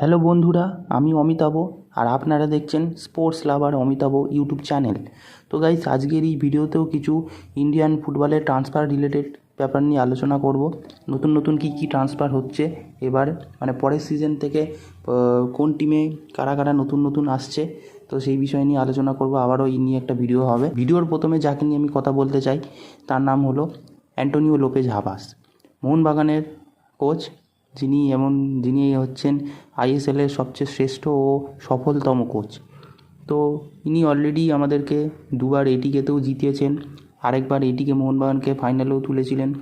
Hello বন্ধুরা, আমি অমিতাভ আর আপনারা দেখছেন sports lover Amitabh YouTube channel. তো গাইস আজকের এই ভিডিওতেও কিছু ইন্ডিয়ান ফুটবলের ট্রান্সফার রিলেটেড ব্যাপার নিয়ে আলোচনা করব। নতুন নতুন কী কী ট্রান্সফার হচ্ছে, এবার মানে পরের সিজন থেকে কোন টিমে কারা কারা নতুন নতুন আসছে, তো সেই বিষয় নিয়ে আলোচনা করব। আবারও এই নিয়ে একটা ভিডিও হবে। ভিডিওর প্রথমে যাকে নিয়ে আমি কথা বলতে চাই, তার নাম হলো অ্যান্টোনিও লোপেজ হাবাস মোহনবাগানের কোচ যিনি এমন, যিনি হচ্ছেন আইএসএলের সবচেয়ে শ্রেষ্ঠ ও সফলতম কোচ। তো ইনি অলরেডি আমাদেরকে দুবার এটিকেতেও জিতিয়েছেন। আরেকবার এটিকে মোহনবাগানকে ফাইনালেও তুলেছিলেন।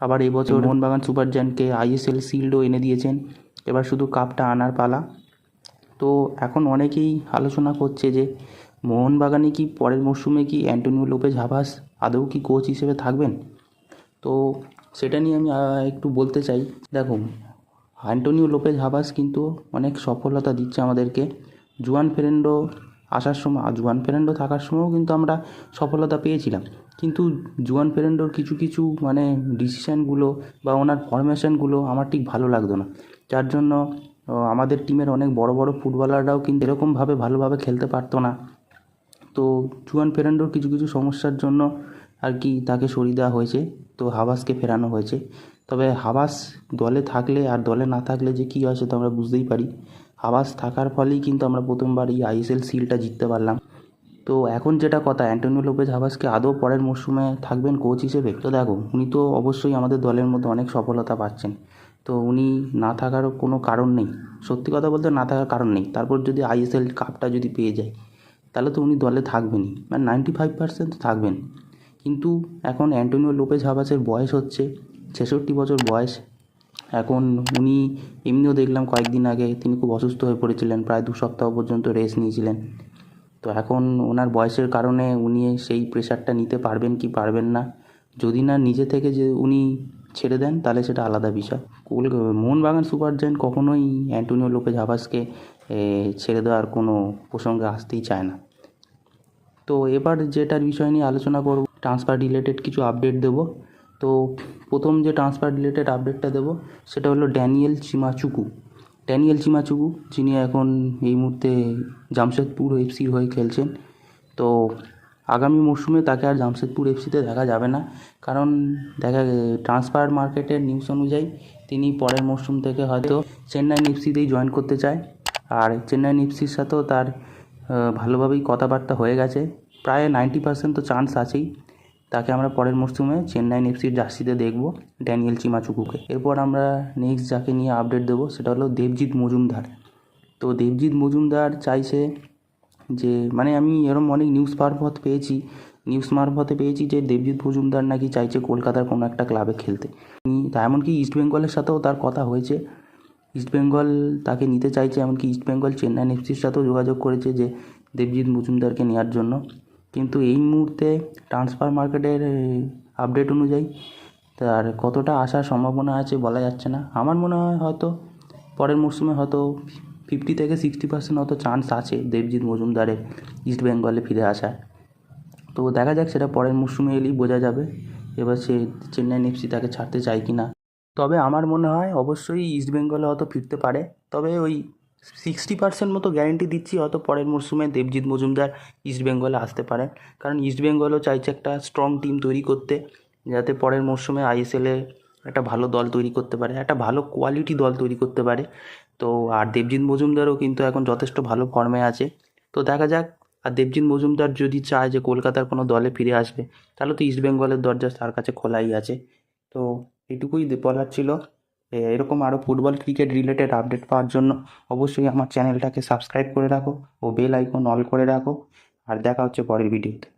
আবার এবছর মোহনবাগান সুপার আইএসএল শিল্ডও এনে দিয়েছেন। এবার শুধু কাপটা আনার পালা। তো এখন অনেকেই আলোচনা করছে যে, মোহনবাগানে কি পরের মরশুমে কি অ্যান্টোনিও লোপেজ হাভাস আদৌ কি কোচ হিসেবে থাকবেন? তো সেটা নিয়ে আমি একটু বলতে চাই। দেখো অ্যান্টোনিও লোপেজ হাবাস কিন্তু অনেক সফলতা দিচ্ছে আমাদেরকে। জুয়ান ফেরেন্ডো আসার সময় জুয়ান ফেরেন্ডো থাকার সময়ও কিন্তু আমরা সফলতা পেয়েছিলাম। কিন্তু জুয়ান ফেরেন্ডোর কিছু কিছু মানে ডিসিশানগুলো বা ওনার ফরমেশনগুলো আমার ঠিক ভালো লাগতো না। যার জন্য আমাদের টিমের অনেক বড় বড় ফুটবলাররাও কিন্তু এরকমভাবে ভালোভাবে খেলতে পারতো না। তো জুয়ান ফেরান্ডোর কিছু কিছু সমস্যার জন্য আর কি তাকে সরিয়ে দেওয়া হয়েছে। তো হাবাসকে ফেরানো হয়েছে। তবে হাবাস দলে থাকলে আর দলে না থাকলে যে কী হয় সেটা আমরা বুঝতেই পারি। হাবাস থাকার ফলেই কিন্তু আমরা প্রথমবার এই আইএসএল সিলটা জিততে পারলাম। তো এখন যেটা কথা, অ্যান্টোনিও লোপেজ হাবাসকে আদৌ পরের মরশুমে থাকবেন কোচ হিসেবে? তো দেখো, উনি তো অবশ্যই আমাদের দলের মধ্যে অনেক সফলতা পাচ্ছেন। তো উনি না থাকারও কোনো কারণ নেই। সত্যি কথা বলতে না থাকার কারণ নেই। তারপর যদি আইএসএল কাপটা যদি পেয়ে যায়, তাহলে তো উনি দলে থাকবেনই। মানে নাইনটি ফাইভ পার্সেন্ট থাকবেন। কিন্তু এখন অ্যান্টোনিও লোপেজ হাবাসের বয়স হচ্ছে, ছেষট্টি বছর বয়স। এখন উনি এমনিও দেখলাম কয়েকদিন আগে তিনি খুব অসুস্থ হয়ে পড়েছিলেন, প্রায় দু সপ্তাহ পর্যন্ত রেস্ট নিয়েছিলেন। তো এখন ওনার বয়সের কারণে উনি সেই প্রেশারটা নিতে পারবেন কি পারবেন না। যদি না নিজে থেকে যে উনি ছেড়ে দেন, তাহলে সেটা আলাদা বিষয়। কোল, মোহনবাগান সুপার জায়েন্ট কখনোই অ্যান্টোনিও লোপেজ হাবাসকে ছেড়ে দেওয়ার কোনো প্রসঙ্গে আসতেই চায় না। তো এবার যেটার বিষয় নিয়ে আলোচনা করব ট্রান্সফার রিলেটেড কিছু আপডেট দেব। তো প্রথম যে ট্রান্সফার রিলেটেড আপডেটটা দেব, সেটা হলো ড্যানিয়েল চিমাচুকু। ড্যানিয়েল চিমাচুকু, যিনি এখন এই মুহূর্তে জামশেদপুর এফসির হয়ে খেলছেন। তো আগামী মরশুমে তাকে আর জামশেদপুর এফসিতে দেখা যাবে না। কারণ দেখা ট্রান্সফার মার্কেটের নিউজ অনুযায়ী তিনি পরের মরশুম থেকে হয়তো চেন্নাই এফসিতেই জয়েন করতে চায়। আর চেন্নাই এফসির সাথেও তার ভালোভাবেই কথাবার্তা হয়ে গেছে। প্রায় নাইনটি পার্সেন্ট তো চান্স আছেই। তাকে আমরা পরের মরশুমে চেন্নাই এফসির জার্সিতে দেখব ড্যানিয়েল চিমাচুকুকে। এরপর আমরা নেক্সট যাকে নিয়ে আপডেট দেবো সেটা হলো দেবজিৎ মজুমদার। তো দেবজিৎ মজুমদার চাইছে যে মানে আমি এরকম অনেক নিউজ মারফত পেয়েছি নিউজ মারফতে পেয়েছি যে দেবজিৎ মজুমদার নাকি চাইছে কলকাতার কোনো একটা ক্লাবে খেলতে। তা এমনকি ইস্ট বেঙ্গলের সাথেও তার কথা হয়েছে। ইস্ট বেঙ্গল তাকে নিতে চাইছে, এমনকি ইস্ট বেঙ্গল চেন্নাই এফসির সাথেও যোগাযোগ করেছে যে দেবজিৎ মজুমদারকে নেওয়ার জন্য। কিন্তু এই মুহূর্তে ট্রান্সফার মার্কেটের আপডেট অনুযায়ী তার কতটা আসার সম্ভাবনা আছে বলা যাচ্ছে না। আমার মনে হয় হয়তো পরের মরশুমে হয়তো ফিফটি থেকে সিক্সটি পার্সেন্ট হয়তো চান্স আছে দেবজিৎ মজুমদারের ইস্ট বেঙ্গলে ফিরে আসার। তো দেখা যাক সেটা পরের মরশুমে এলেই বোঝা যাবে এবার সে চেন্নাই এফসি তাকে ছাড়তে চায় কি না তবে আমার মনে হয় অবশ্যই ইস্ট বেঙ্গলে হয়তো ফিরতে পারে। তবে ওই সিক্সটি পার্সেন্ট মতো গ্যারেন্টি দিচ্ছি, হয়তো পরের মরশুমে দেবজিৎ মজুমদার ইস্ট বেঙ্গলে আসতে পারে কারণ ইস্ট বেঙ্গলও চাইছে একটা স্ট্রং টিম তৈরি করতে, যাতে পরের মরশুমে আইএসএলে একটা ভালো দল তৈরি করতে পারে, একটা ভালো কোয়ালিটি দল তৈরি করতে পারে। তো আর দেবজিৎ মজুমদারও কিন্তু এখন যথেষ্ট ভালো ফর্মে আছে। তো দেখা যাক, আর দেবজিৎ মজুমদার যদি চায় যে কলকাতার কোনো দলে ফিরে আসবে, তাহলে তো ইস্ট বেঙ্গলের দরজা তার কাছে খোলাই আছে। তো এটুকুই বলার ছিল। এরকম আরও ফুটবল ক্রিকেট রিলেটেড আপডেট পাওয়ার জন্য অবশ্যই আমার চ্যানেলটাকে সাবস্ক্রাইব করে রাখো ও বেল আইকন অল করে রাখো। আর দেখা হচ্ছে পরের ভিডিওতে